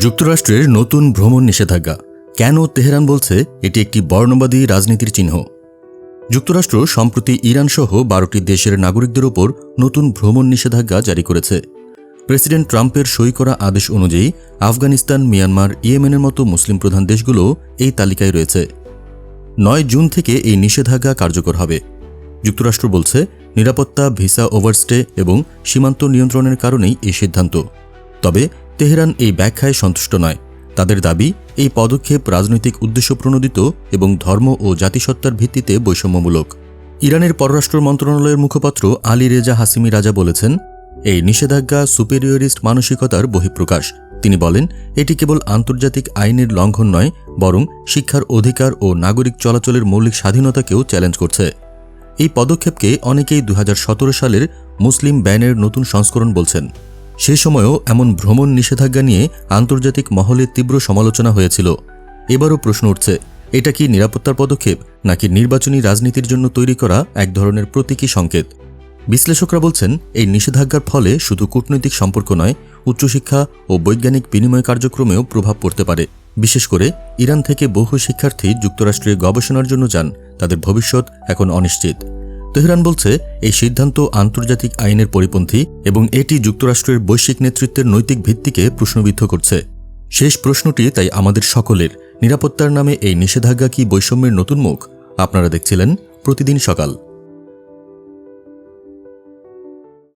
যুক্তরাষ্ট্রের নতুন ভ্রমণ নিষেধাজ্ঞা। কেন তেহরান বলছে এটি একটি বর্ণবাদী রাজনীতির চিহ্ন? যুক্তরাষ্ট্র সম্প্রতি ইরান সহ বারোটি দেশের নাগরিকদের ওপর নতুন ভ্রমণ নিষেধাজ্ঞা জারি করেছে। প্রেসিডেন্ট ট্রাম্পের সই করা আদেশ অনুযায়ী আফগানিস্তান, মিয়ানমার, ইয়েমেনের মতো মুসলিম প্রধান দেশগুলো এই তালিকায় রয়েছে। নয় জুন থেকে এই নিষেধাজ্ঞা কার্যকর হবে। যুক্তরাষ্ট্র বলছে নিরাপত্তা, ভিসা ওভারস্টে এবং সীমান্ত নিয়ন্ত্রণের কারণেই এই সিদ্ধান্ত। তবে তেহরান এই ব্যাখ্যায় সন্তুষ্ট নয়। তাদের দাবি, এই পদক্ষেপ রাজনৈতিক উদ্দেশ্য প্রণোদিত এবং ধর্ম ও জাতিসত্তার ভিত্তিতে বৈষম্যমূলক। ইরানের পররাষ্ট্র মন্ত্রণালয়ের মুখপাত্র আলী রেজা হাসিমি রাজা বলেছেন, এই নিষেধাজ্ঞা সুপেরিয়রিস্ট মানসিকতার বহিঃপ্রকাশ। তিনি বলেন, এটি কেবল আন্তর্জাতিক আইনের লঙ্ঘন নয়, বরং শিক্ষার অধিকার ও নাগরিক চলাচলের মৌলিক স্বাধীনতাকেও চ্যালেঞ্জ করছে। এই পদক্ষেপকে অনেকেই দু হাজার সতেরো সালের মুসলিম ব্যানের নতুন সংস্করণ বলছেন। সে সময়ও এমন ভ্রমণ নিষেধাজ্ঞা নিয়ে আন্তর্জাতিক মহলে তীব্র সমালোচনা হয়েছিল। এবারও প্রশ্ন উঠছে, এটা কি নিরাপত্তার পদক্ষেপ, নাকি নির্বাচনী রাজনীতির জন্য তৈরি করা এক ধরনের প্রতীকী সংকেত? বিশ্লেষকরা বলছেন, এই নিষেধাজ্ঞার ফলে শুধু কূটনৈতিক সম্পর্ক নয়, উচ্চশিক্ষা ও বৈজ্ঞানিক বিনিময় কার্যক্রমেও প্রভাব পড়তে পারে। বিশেষ করে, ইরান থেকে বহু শিক্ষার্থী যুক্তরাষ্ট্রে গবেষণার জন্য যান, তাদের ভবিষ্যৎ এখন অনিশ্চিত। তেহরান বলছে, এই সিদ্ধান্ত আন্তর্জাতিক আইনের পরিপন্থী এবং এটি যুক্তরাষ্ট্রের বৈশ্বিক নেতৃত্বের নৈতিক ভিত্তিকে প্রশ্নবিদ্ধ করছে। শেষ প্রশ্নটি তাই আমাদের সকলের। নিরাপত্তার নামে এই নিষেধাজ্ঞা কি বৈষম্যের নতুন মুখ? আপনারা দেখছিলেন প্রতিদিন সকাল।